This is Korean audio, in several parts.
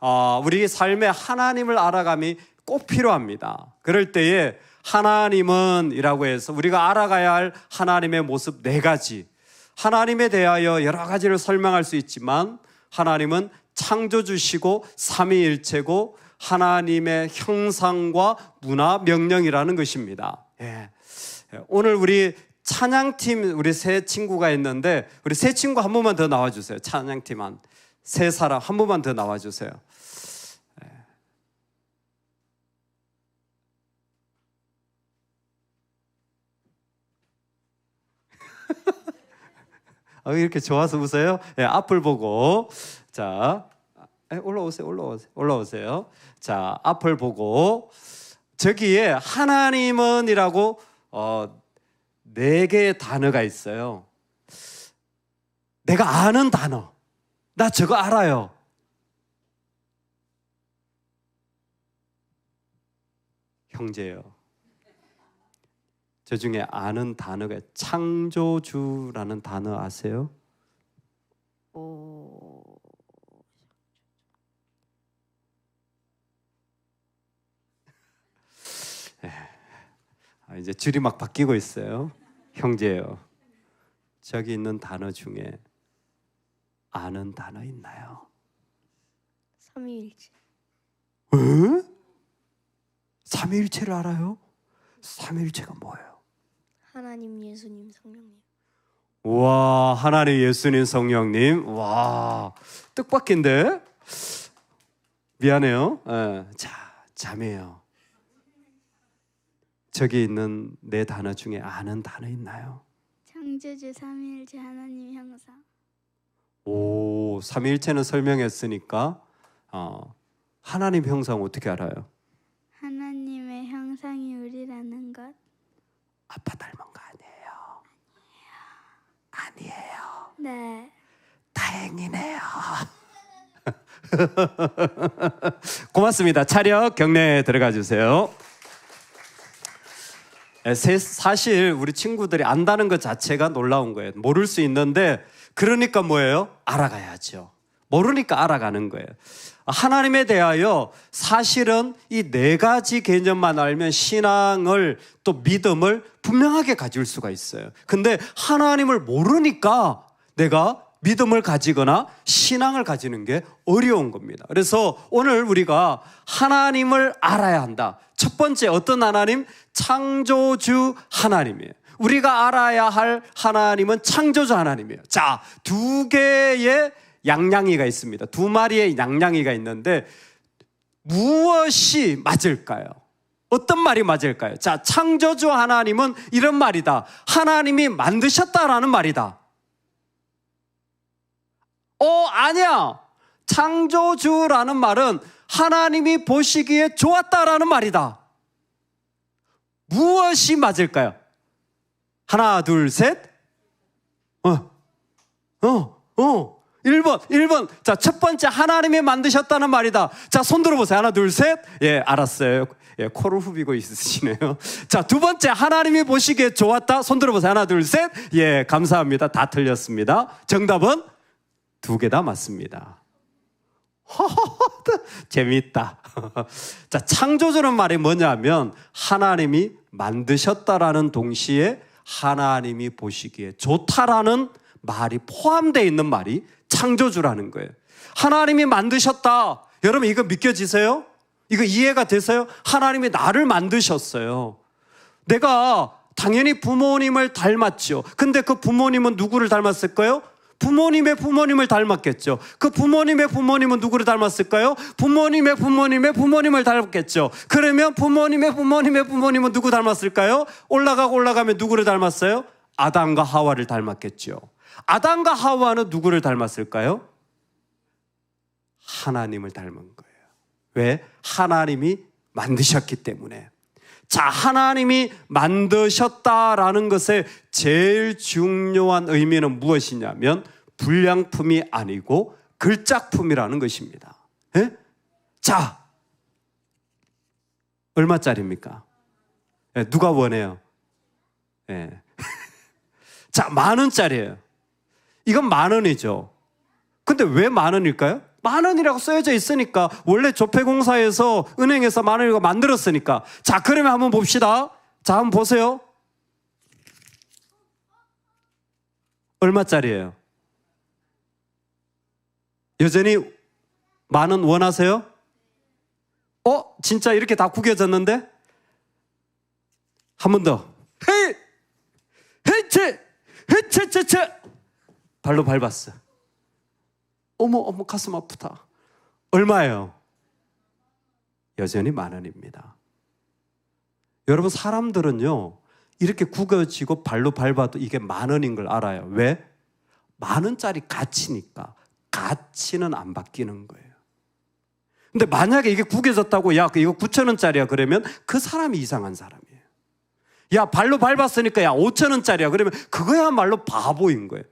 어, 우리 삶의 하나님을 알아감이 꼭 필요합니다. 그럴 때에 하나님은이라고 해서 우리가 알아가야 할 하나님의 모습 네 가지. 하나님에 대하여 여러 가지를 설명할 수 있지만 하나님은 창조주시고 삼위일체고 하나님의 형상과 문화 명령이라는 것입니다. 예. 오늘 우리 찬양팀 우리 세 친구가 있는데 우리 세 친구 한 번만 더 나와 주세요. 찬양팀 한 세 사람 한 번만 더 나와 주세요. 예. 어, 이렇게 좋아서 웃어요? 예, 앞을 보고 자 에, 올라오세요, 올라오세요, 올라오세요. 자 앞을 보고 저기에 하나님은이라고 어, 네 개의 단어가 있어요. 내가 아는 단어. 나 저거 알아요. 형제요. 저 중에 아는 단어가 창조주라는 단어 아세요? 오, 아, 이제 줄이 막 바뀌고 있어요. 형제요. 저기 있는 단어 중에 아는 단어 있나요? 삼위일체. 에? 삼위일체를 알아요? 삼위일체가 뭐예요? 하나님, 예수님, 성령님. 와 하나님 예수님 성령님 와 뜻밖인데 미안해요. 예, 자 잠이에요. 저기 있는 네 단어 중에 아는 단어 있나요? 창조주 삼위일체 하나님 형상 오 삼위일체는 설명했으니까 어, 하나님 형상 어떻게 알아요? 하나님의 형상이 우리라는 것 아빠 닮은 거 아니에요? 아니에요. 네. 다행이네요. 고맙습니다. 차렷 경례에 들어가 주세요. 에, 세- 사실 우리 친구들이 안다는 것 자체가 놀라운 거예요. 모를 수 있는데 그러니까 뭐예요? 알아가야죠. 모르니까 알아가는 거예요. 하나님에 대하여 사실은 이 네 가지 개념만 알면 신앙을 또 믿음을 분명하게 가질 수가 있어요. 근데 하나님을 모르니까 내가 믿음을 가지거나 신앙을 가지는 게 어려운 겁니다. 그래서 오늘 우리가 하나님을 알아야 한다. 첫 번째 어떤 하나님? 창조주 하나님이에요. 우리가 알아야 할 하나님은 창조주 하나님이에요. 자, 두 개의 양양이가 있습니다. 두 마리의 양양이가 있는데 무엇이 맞을까요? 어떤 말이 맞을까요? 자, 창조주 하나님은 이런 말이다. 하나님이 만드셨다라는 말이다. 어, 아니야. 창조주라는 말은 하나님이 보시기에 좋았다라는 말이다. 무엇이 맞을까요? 하나, 둘, 셋. 어, 어, 어. 1번, 1번. 자, 첫 번째, 하나님이 만드셨다는 말이다. 자, 손 들어보세요. 하나, 둘, 셋. 예, 알았어요. 예, 코를 후비고 있으시네요. 자, 두 번째, 하나님이 보시기에 좋았다. 손 들어보세요. 하나, 둘, 셋. 예, 감사합니다. 다 틀렸습니다. 정답은 두 개 다 맞습니다. 재밌다. 자, 창조주는 말이 뭐냐면 하나님이 만드셨다라는 동시에 하나님이 보시기에 좋다라는 말이 포함되어 있는 말이 창조주라는 거예요. 하나님이 만드셨다. 여러분 이거 믿겨지세요? 이거 이해가 되세요? 하나님이 나를 만드셨어요. 내가 당연히 부모님을 닮았죠. 근데 그 부모님은 누구를 닮았을까요? 부모님의 부모님을 닮았겠죠. 그 부모님의 부모님은 누구를 닮았을까요? 부모님의 부모님의 부모님을 닮았겠죠. 그러면 부모님의 부모님의 부모님은 누구 닮았을까요? 올라가고 올라가면 누구를 닮았어요? 아담과 하와를 닮았겠죠. 아담과 하와는 누구를 닮았을까요? 하나님을 닮은 거예요. 왜? 하나님이 만드셨기 때문에. 자, 하나님이 만드셨다라는 것의 제일 중요한 의미는 무엇이냐면 불량품이 아니고 글작품이라는 것입니다. 예? 자, 얼마짜리입니까? 예, 누가 원해요? 예. 자, 만 원짜리예요. 이건 만 원이죠. 근데 왜 만 원일까요? 만 원이라고 써져 있으니까 원래 조폐공사에서 은행에서 만 원이고 만들었으니까 자 그러면 한번 봅시다. 자 한번 보세요. 얼마짜리예요? 여전히 만 원 원하세요? 어? 진짜 이렇게 다 구겨졌는데? 한 번 더. 헤이! 헤이체! 헤체체체! 발로 밟았어. 어머, 어머, 가슴 아프다. 얼마예요? 여전히 만 원입니다. 여러분, 사람들은요, 이렇게 구겨지고 발로 밟아도 이게 만 원인 걸 알아요. 왜? 만 원짜리 가치니까. 가치는 안 바뀌는 거예요. 근데 만약에 이게 구겨졌다고, 야, 이거 9천 원짜리야. 그러면 그 사람이 이상한 사람이에요. 야, 발로 밟았으니까 야, 5천 원짜리야. 그러면 그거야말로 바보인 거예요.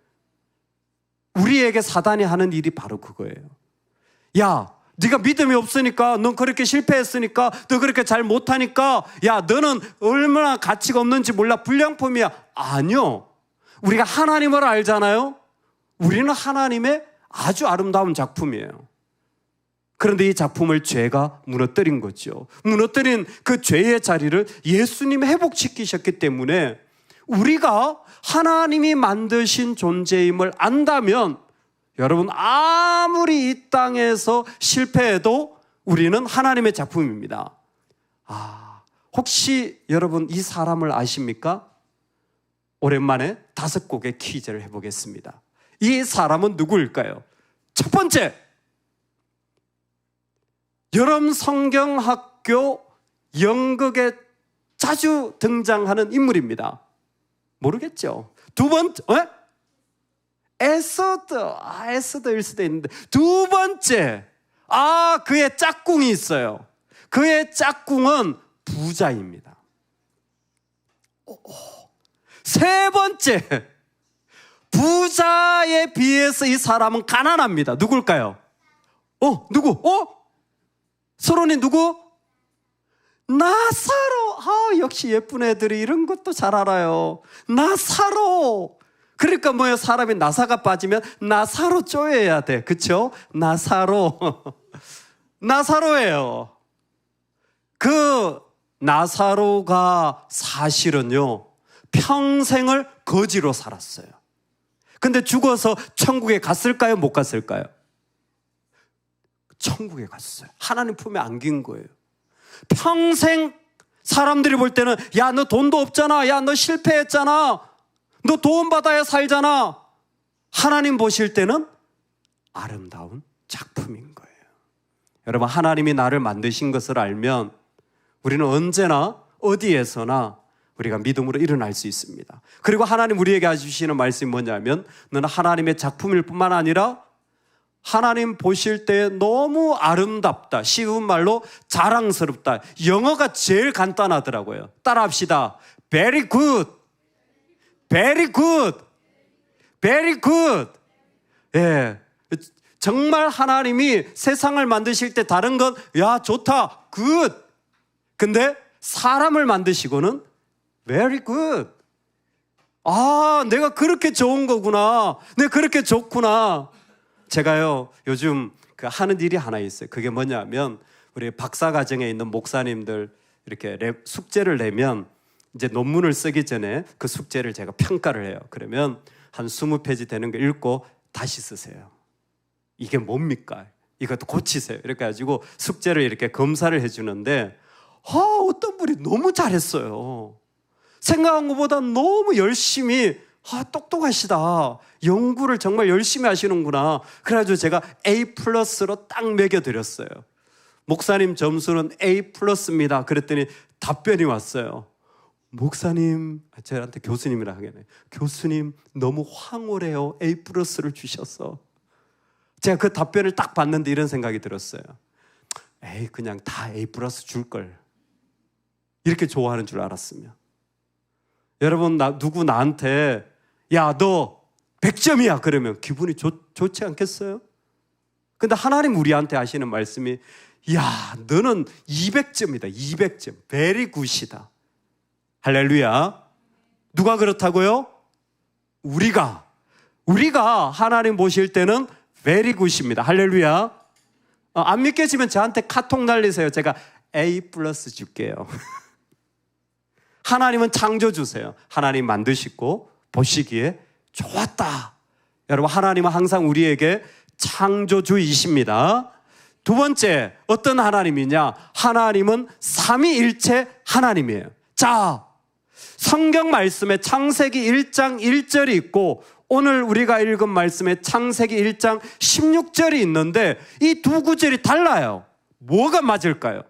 우리에게 사단이 하는 일이 바로 그거예요. 야, 네가 믿음이 없으니까, 넌 그렇게 실패했으니까, 너 그렇게 잘 못하니까, 야, 너는 얼마나 가치가 없는지 몰라 불량품이야. 아니요. 우리가 하나님을 알잖아요. 우리는 하나님의 아주 아름다운 작품이에요. 그런데 이 작품을 죄가 무너뜨린 거죠. 무너뜨린 그 죄의 자리를 예수님이 회복시키셨기 때문에 우리가 하나님이 만드신 존재임을 안다면 여러분 아무리 이 땅에서 실패해도 우리는 하나님의 작품입니다. 아, 혹시 여러분 이 사람을 아십니까? 오랜만에 다섯 곡의 퀴즈를 해보겠습니다. 이 사람은 누구일까요? 첫 번째, 여름 성경학교 연극에 자주 등장하는 인물입니다. 모르겠죠? 두 번째, 에? 에서드, 아, 에서드일 수도 있는데. 두 번째, 아, 그의 짝꿍이 있어요. 그의 짝꿍은 부자입니다. 오, 오. 세 번째, 부자에 비해서 이 사람은 가난합니다. 누굴까요? 어, 누구? 어? 서론이 누구? 나사로. 아, 역시 예쁜 애들이 이런 것도 잘 알아요. 나사로. 그러니까 뭐예요? 사람이 나사가 빠지면 나사로 쪼여야 돼. 그쵸? 나사로. 나사로예요. 그 나사로가 사실은요, 평생을 거지로 살았어요. 근데 죽어서 천국에 갔을까요? 못 갔을까요? 천국에 갔어요. 하나님 품에 안긴 거예요. 평생 사람들이 볼 때는 야, 너 돈도 없잖아. 야, 너 실패했잖아. 너 도움 받아야 살잖아. 하나님 보실 때는 아름다운 작품인 거예요. 여러분, 하나님이 나를 만드신 것을 알면 우리는 언제나 어디에서나 우리가 믿음으로 일어날 수 있습니다. 그리고 하나님 우리에게 주시는 말씀이 뭐냐면 너는 하나님의 작품일 뿐만 아니라 하나님 보실 때 너무 아름답다. 쉬운 말로 자랑스럽다. 영어가 제일 간단하더라고요. 따라합시다. Very good. Very good. Very good. 예. 정말 하나님이 세상을 만드실 때 다른 건, 야, 좋다. good. 근데 사람을 만드시고는 very good. 아, 내가 그렇게 좋은 거구나. 내가 그렇게 좋구나. 제가요, 요즘 그 하는 일이 하나 있어요. 그게 뭐냐면, 우리 박사 과정에 있는 목사님들 이렇게 랩, 숙제를 내면 이제 논문을 쓰기 전에 그 숙제를 제가 평가를 해요. 그러면 한 20페이지 되는 거 읽고 다시 쓰세요. 이게 뭡니까? 이것도 고치세요. 이렇게 가지고 숙제를 이렇게 검사를 해주는데, 아, 어떤 분이 너무 잘했어요. 생각한 것보다 너무 열심히 아, 똑똑하시다. 연구를 정말 열심히 하시는구나. 그래가지고 제가 A 플러스로 딱 매겨드렸어요. 목사님 점수는 A 플러스입니다. 그랬더니 답변이 왔어요. 목사님, 아, 저한테 교수님이라 하겠네. 교수님, 너무 황홀해요. A 플러스를 주셔서. 제가 그 답변을 딱 봤는데 이런 생각이 들었어요. 에이, 그냥 다 A 플러스 줄걸. 이렇게 좋아하는 줄 알았으면. 여러분, 나, 누구 나한테, 야, 너 100점이야. 그러면 기분이 좋, 좋지 않겠어요? 근데 하나님 우리한테 하시는 말씀이, 야, 너는 200점이다. 200점. 베리 굿이다. 할렐루야. 누가 그렇다고요? 우리가. 우리가 하나님 보실 때는 베리 굿입니다. 할렐루야. 어, 안 믿겨지면 저한테 카톡 날리세요. 제가 A 플러스 줄게요. 하나님은 창조 주세요. 하나님 만드시고 보시기에 좋았다. 여러분, 하나님은 항상 우리에게 창조주이십니다. 두 번째, 어떤 하나님이냐? 하나님은 삼위일체 하나님이에요. 자, 성경 말씀에 창세기 1장 1절이 있고 오늘 우리가 읽은 말씀에 창세기 1장 16절이 있는데 이 두 구절이 달라요. 뭐가 맞을까요?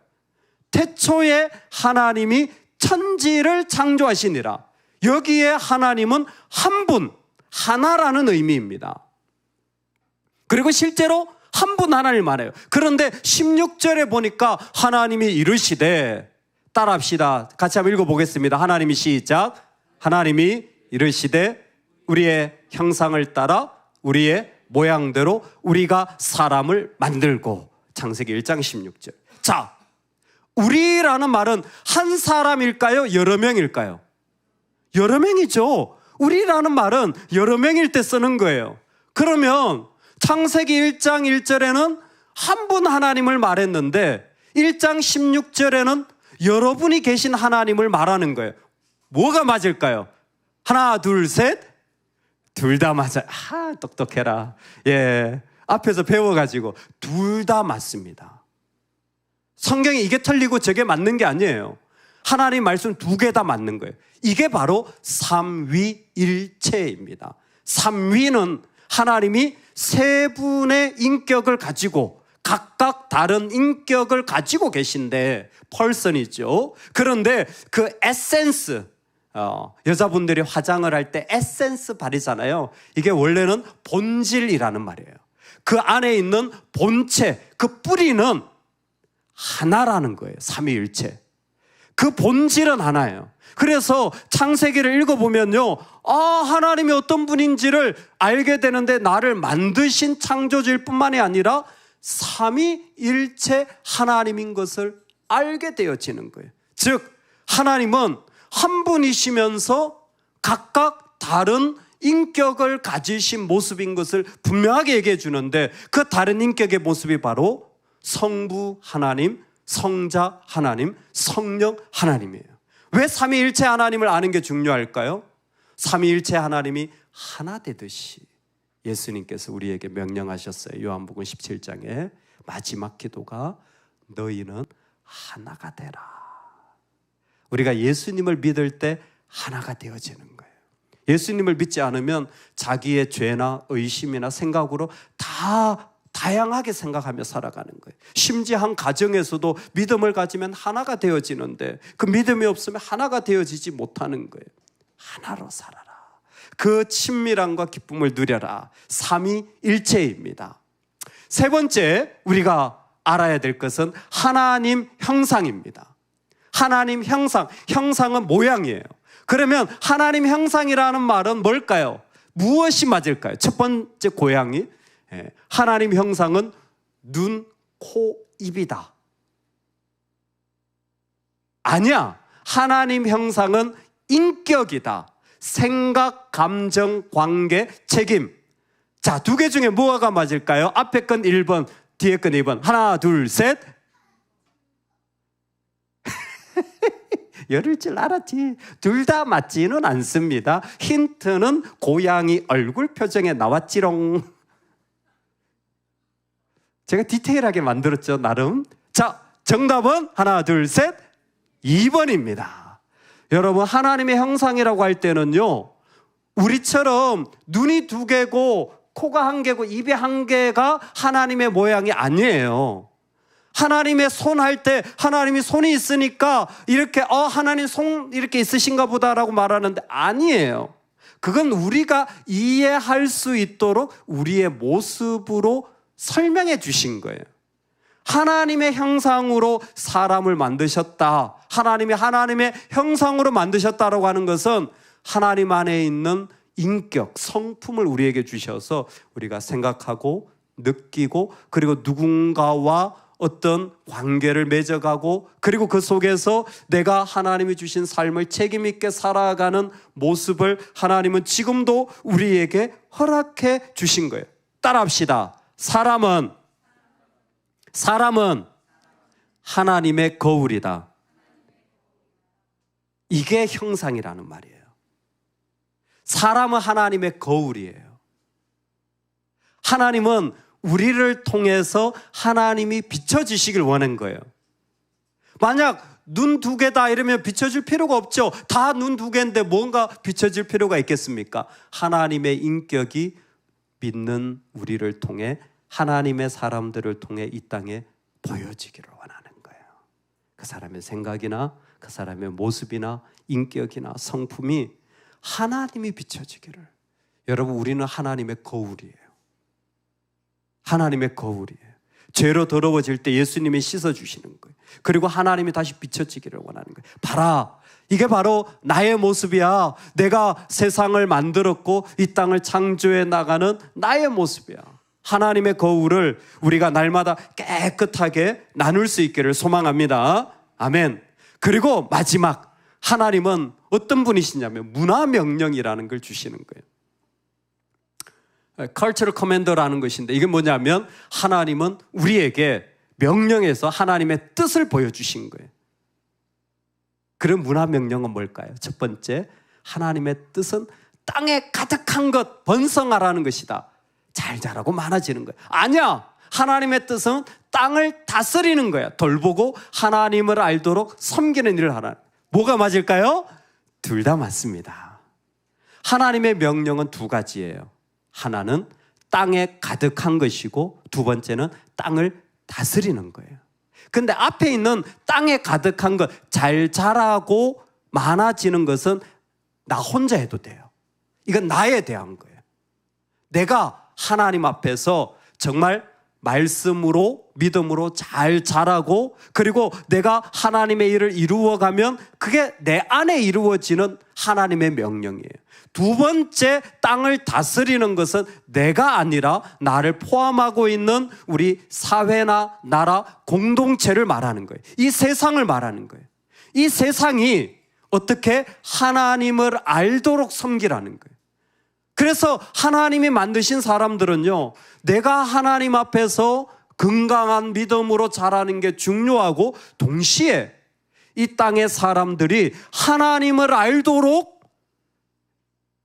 태초에 하나님이 천지를 창조하시니라. 여기에 하나님은 한 분, 하나라는 의미입니다. 그리고 실제로 한 분 하나님 말해요. 그런데 16절에 보니까 하나님이 이르시되 따라합시다. 같이 한번 읽어보겠습니다. 하나님이 시작. 하나님이 이르시되 우리의 형상을 따라 우리의 모양대로 우리가 사람을 만들고 창세기 1장 16절. 자, 우리라는 말은 한 사람일까요? 여러 명일까요? 여러 명이죠. 우리라는 말은 여러 명일 때 쓰는 거예요. 그러면 창세기 1장 1절에는 한 분 하나님을 말했는데 1장 16절에는 여러분이 계신 하나님을 말하는 거예요. 뭐가 맞을까요? 하나, 둘, 셋. 둘 다 맞아요. 아, 똑똑해라. 예. 앞에서 배워가지고 둘 다 맞습니다. 성경에 이게 틀리고 저게 맞는 게 아니에요. 하나님 말씀 두 개 다 맞는 거예요. 이게 바로 삼위일체입니다. 삼위는 하나님이 세 분의 인격을 가지고 각각 다른 인격을 가지고 계신데 펄슨이죠. 그런데 그 에센스 어, 여자분들이 화장을 할 때 에센스 바르잖아요. 이게 원래는 본질이라는 말이에요. 그 안에 있는 본체, 그 뿌리는 하나라는 거예요. 삼위일체. 그 본질은 하나예요. 그래서 창세기를 읽어보면요. 아, 하나님이 어떤 분인지를 알게 되는데 나를 만드신 창조주일 뿐만이 아니라 삼위일체 하나님인 것을 알게 되어지는 거예요. 즉, 하나님은 한 분이시면서 각각 다른 인격을 가지신 모습인 것을 분명하게 얘기해 주는데 그 다른 인격의 모습이 바로 성부 하나님, 성자 하나님, 성령 하나님이에요. 왜 삼위일체 하나님을 아는 게 중요할까요? 삼위일체 하나님이 하나 되듯이 예수님께서 우리에게 명령하셨어요. 요한복음 17장에 마지막 기도가 너희는 하나가 되라. 우리가 예수님을 믿을 때 하나가 되어지는 거예요. 예수님을 믿지 않으면 자기의 죄나 의심이나 생각으로 다 다양하게 생각하며 살아가는 거예요. 심지어 한 가정에서도 믿음을 가지면 하나가 되어지는데 그 믿음이 없으면 하나가 되어지지 못하는 거예요. 하나로 살아라. 그 친밀함과 기쁨을 누려라. 삼위 일체입니다. 세 번째 우리가 알아야 될 것은 하나님 형상입니다. 하나님 형상, 형상은 모양이에요. 그러면 하나님 형상이라는 말은 뭘까요? 무엇이 맞을까요? 첫 번째 고양이, 예, 하나님 형상은 눈, 코, 입이다. 아니야. 하나님 형상은 인격이다. 생각, 감정, 관계, 책임. 자, 두 개 중에 뭐가 맞을까요? 앞에 건 1번, 뒤에 건 2번. 하나, 둘, 셋. 열을 줄 알았지. 둘 다 맞지는 않습니다. 힌트는 고양이 얼굴 표정에 나왔지롱. 제가 디테일하게 만들었죠, 나름. 자, 정답은 하나, 둘, 셋. 2번입니다. 여러분, 하나님의 형상이라고 할 때는요, 우리처럼 눈이 두 개고, 코가 한 개고, 입이 한 개가 하나님의 모양이 아니에요. 하나님의 손 할 때 하나님이 손이 있으니까 이렇게 어 하나님 손 이렇게 있으신가 보다라고 말하는데 아니에요. 그건 우리가 이해할 수 있도록 우리의 모습으로 설명해 주신 거예요. 하나님의 형상으로 사람을 만드셨다. 하나님이 하나님의 형상으로 만드셨다라고 하는 것은 하나님 안에 있는 인격, 성품을 우리에게 주셔서 우리가 생각하고 느끼고 그리고 누군가와 어떤 관계를 맺어가고 그리고 그 속에서 내가 하나님이 주신 삶을 책임있게 살아가는 모습을 하나님은 지금도 우리에게 허락해 주신 거예요. 따라합시다. 사람은 사람은 하나님의 거울이다. 이게 형상이라는 말이에요. 사람은 하나님의 거울이에요. 하나님은 우리를 통해서 하나님이 비춰지시길 원한 거예요. 만약 눈 두 개다 이러면 비춰줄 필요가 없죠. 다 눈 두 개인데 뭔가 비춰질 필요가 있겠습니까? 하나님의 인격이 믿는 우리를 통해 하나님의 사람들을 통해 이 땅에 보여지기를 원하는 거예요. 그 사람의 생각이나 그 사람의 모습이나 인격이나 성품이 하나님이 비춰지기를. 여러분 우리는 하나님의 거울이에요. 하나님의 거울이에요. 죄로 더러워질 때 예수님이 씻어 주시는 거예요. 그리고 하나님이 다시 비춰지기를 원하는 거예요. 봐라. 이게 바로 나의 모습이야. 내가 세상을 만들었고 이 땅을 창조해 나가는 나의 모습이야. 하나님의 거울을 우리가 날마다 깨끗하게 나눌 수 있기를 소망합니다. 아멘. 그리고 마지막 하나님은 어떤 분이시냐면 문화 명령이라는 걸 주시는 거예요. cultural commander라는 것인데 이게 뭐냐면 하나님은 우리에게 명령해서 하나님의 뜻을 보여주신 거예요. 그런 문화 명령은 뭘까요? 첫 번째, 하나님의 뜻은 땅에 가득한 것 번성하라는 것이다. 잘 자라고 많아지는 거야. 아니야. 하나님의 뜻은 땅을 다스리는 거야. 돌보고 하나님을 알도록 섬기는 일을 하라. 뭐가 맞을까요? 둘 다 맞습니다. 하나님의 명령은 두 가지예요. 하나는 땅에 가득한 것이고 두 번째는 땅을 다스리는 거예요. 근데 앞에 있는 땅에 가득한 것, 잘 자라고 많아지는 것은 나 혼자 해도 돼요. 이건 나에 대한 거예요. 내가 하나님 앞에서 정말 말씀으로 믿음으로 잘 자라고 그리고 내가 하나님의 일을 이루어가면 그게 내 안에 이루어지는 하나님의 명령이에요. 두 번째 땅을 다스리는 것은 내가 아니라 나를 포함하고 있는 우리 사회나 나라 공동체를 말하는 거예요. 이 세상을 말하는 거예요. 이 세상이 어떻게 하나님을 알도록 섬기라는 거예요. 그래서 하나님이 만드신 사람들은요, 내가 하나님 앞에서 건강한 믿음으로 자라는 게 중요하고, 동시에 이 땅의 사람들이 하나님을 알도록,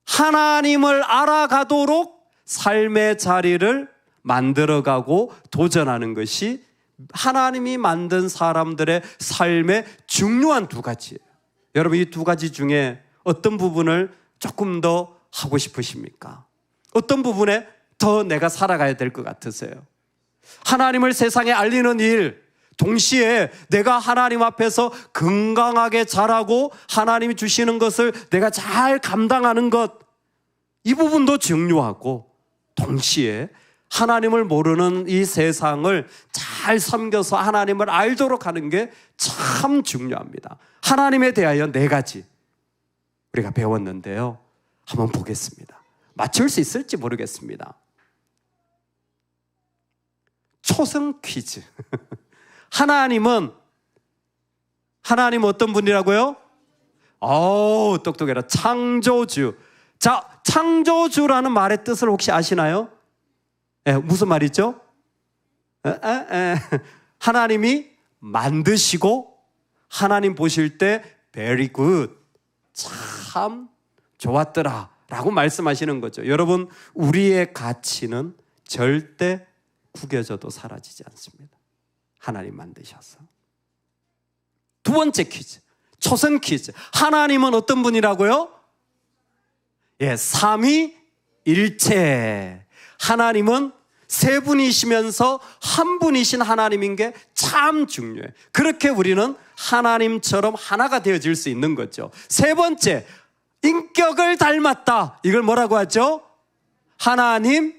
하나님을 알아가도록 삶의 자리를 만들어가고 도전하는 것이 하나님이 만든 사람들의 삶의 중요한 두 가지예요. 여러분, 이 두 가지 중에 어떤 부분을 조금 더 하고 싶으십니까? 어떤 부분에 더 내가 살아가야 될 것 같으세요? 하나님을 세상에 알리는 일, 동시에 내가 하나님 앞에서 건강하게 자라고 하나님이 주시는 것을 내가 잘 감당하는 것, 이 부분도 중요하고, 동시에 하나님을 모르는 이 세상을 잘 섬겨서 하나님을 알도록 하는 게 참 중요합니다. 하나님에 대하여 네 가지 우리가 배웠는데요. 한번 보겠습니다. 맞출 수 있을지 모르겠습니다. 초성 퀴즈. 하나님은 하나님 어떤 분이라고요? 어우, 똑똑해라. 창조주. 자, 창조주라는 말의 뜻을 혹시 아시나요? 예, 무슨 말이죠? 에, 에, 에. 하나님이 만드시고 하나님 보실 때 very good. 참 좋았더라. 라고 말씀하시는 거죠. 여러분, 우리의 가치는 절대 구겨져도 사라지지 않습니다. 하나님 만드셔서. 두 번째 퀴즈. 초선 퀴즈. 하나님은 어떤 분이라고요? 예, 삼위 일체. 하나님은 세 분이시면서 한 분이신 하나님인 게 참 중요해요. 그렇게 우리는 하나님처럼 하나가 되어질 수 있는 거죠. 세 번째, 인격을 닮았다. 이걸 뭐라고 하죠? 하나님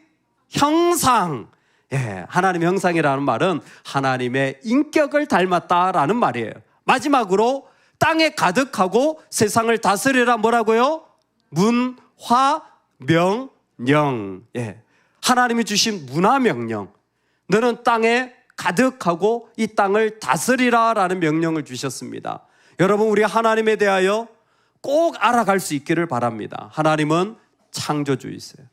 형상. 예, 하나님 형상이라는 말은 하나님의 인격을 닮았다라는 말이에요. 마지막으로 땅에 가득하고 세상을 다스리라 뭐라고요? 문화 명령. 예. 하나님이 주신 문화 명령. 너는 땅에 가득하고 이 땅을 다스리라라는 명령을 주셨습니다. 여러분 우리 하나님에 대하여 꼭 알아갈 수 있기를 바랍니다. 하나님은 창조주이세요.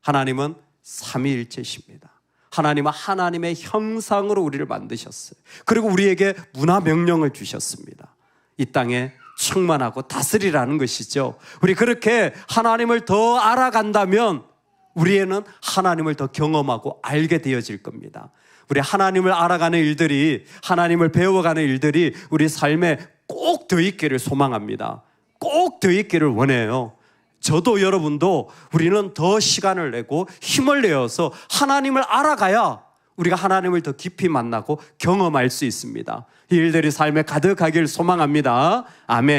하나님은 삼위일체십니다. 하나님은 하나님의 형상으로 우리를 만드셨어요. 그리고 우리에게 문화 명령을 주셨습니다. 이 땅에 충만하고 다스리라는 것이죠. 우리 그렇게 하나님을 더 알아간다면 우리에는 하나님을 더 경험하고 알게 되어질 겁니다. 우리 하나님을 알아가는 일들이 하나님을 배워가는 일들이 우리 삶에 꼭 더 있기를 소망합니다. 꼭 더 있기를 원해요. 저도 여러분도 우리는 더 시간을 내고 힘을 내어서 하나님을 알아가야 우리가 하나님을 더 깊이 만나고 경험할 수 있습니다. 이 일들이 삶에 가득하길 소망합니다. 아멘.